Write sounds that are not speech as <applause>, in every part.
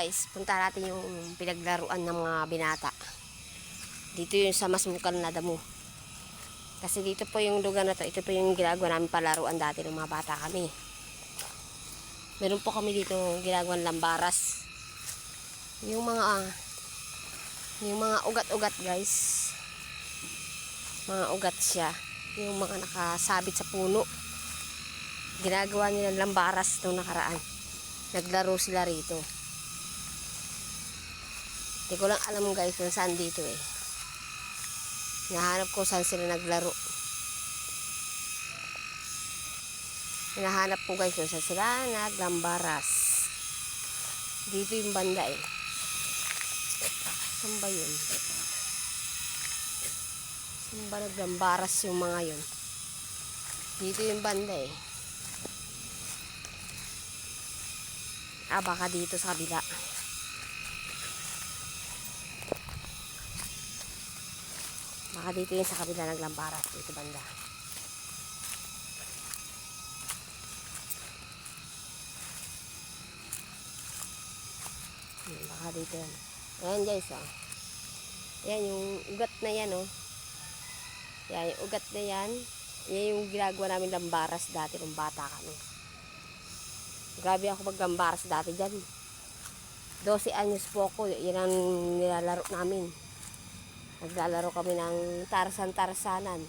Guys, punta natin yung pinaglaruan ng mga binata. Dito yung sa Masmukan na damo. Kasi dito po yung lugar na to, ito po yung ginagawa namin palaruan dati ng mga bata kami. Meron po kami dito ginagawang lambaras. Yung mga yung mga ugat-ugat guys. Mga ugat siya. Yung mga nakasabit sa puno. Ginagawa nila lambaras nung nakaraan. Naglaro sila rito. Hindi ko lang alam guys kung saan dito eh. Hinahanap ko saan sila naglaro. Hinahanap ko guys kung saan sila naglambaras. Dito yung banda eh. Saan ba yun? Saan ba naglambaras yung mga yun? Dito yung banda eh. Ah, baka dito sa kabila. Baka dito yun sa kabila naglambaras. Dito banda. Hmm, baka dito yan. Ayan guys, oh. Ayan yung ugat na yan, oh. Yan, yung ugat na yan. Yan yung ginagawa namin lambaras dati nung bata kami. Grabe ako maglambaras dati dyan. 12 anyos po ako. Yan ang nilalaro namin. Naglalaro kami ng tarsan-tarsanan.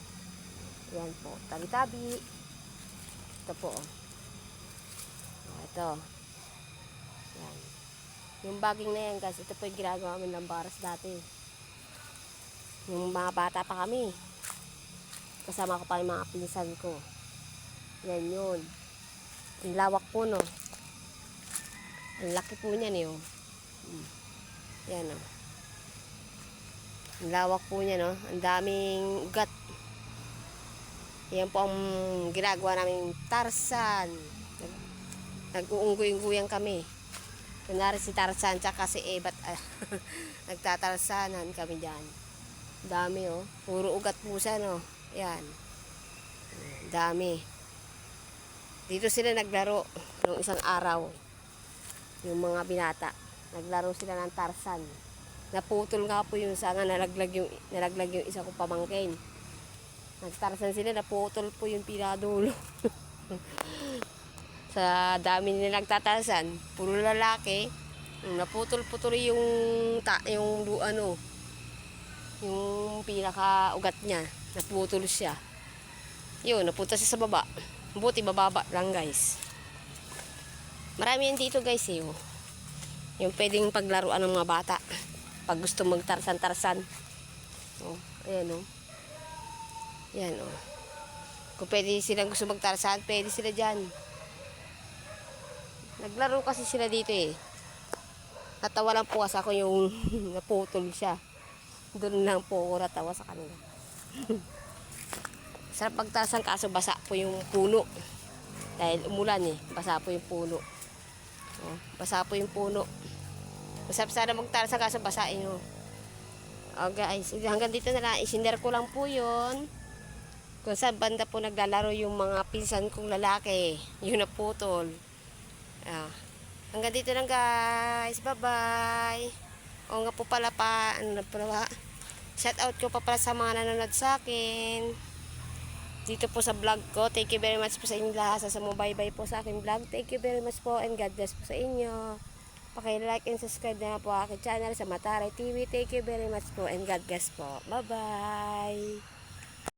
Yan po. Tabi-tabi. Ito po. Oh. Oh, ito. Yan. Yung baging na yan guys, ito po yung ginagawa namin ng baras dati. Yung mga bata pa kami. Kasama ko pa yung mga pinsan ko. Yan yun. Ang lawak po no. Ang laki po niyan eh. Oh. Mm. Yan oh. Ang lawak po niya, no? Ang daming ugat. Yan po ang ginagawa namin Tarsan. Nag- Nag-uunggoy-unggoyan kami. Kunwari si Tarzan tsaka si Ebat ah, <laughs> nagtatarsanan kami dyan. Dami oh. Puro ugat po siya no. Yan. Dami. Dito sila naglaro nung isang araw. Yung mga binata. Naglaro sila ng Tarzan. Naputol nga po yung sanga, nalaglag yung, nalaglag yung isa kong pamangkin. Nagtarsan sila, naputol po yung pinadulo. <laughs> sa dami nila nagtatarsan, puro lalaki. Naputol-putol yung, ta, yung ano, yung pinaka ugat niya. Naputol siya. Yun, napunta siya sa baba. Buti bababa lang guys. Marami yan dito guys eh. oh. Yung pwedeng paglaruan ng mga bata pag gusto magtarsan-tarsan. Oh, ayan oh. Yan oh. Kung pwede silang gusto magtarsan, pwede sila dyan. Naglaro kasi sila dito eh. Natawa lang po kasi ako yung <laughs> naputol siya. Doon lang po ako natawa sa kanila. <laughs> Sarap pagtarsan kaso basa po yung puno. Dahil umulan eh. Basa po yung puno. Oh, basa po yung puno. Masarap sana magtarsa kaso basain nyo. Oh guys, hanggang dito na lang. Isinder ko lang po yun. Kung saan banda po naglalaro yung mga pinsan kong lalaki. Yung naputol. Ah. Hanggang dito lang guys. Bye-bye. O nga po pala pa. Ano na pala? Shout out ko pa pala sa mga nanonood sa akin. Dito po sa vlog ko. Thank you very much po sa inyo lahat. Sa bye-bye po sa aking vlog. Thank you very much po and God bless po sa inyo. Paki-like and subscribe na po aking channel sa Mataray TV. Thank you very much po and God bless po. Bye-bye!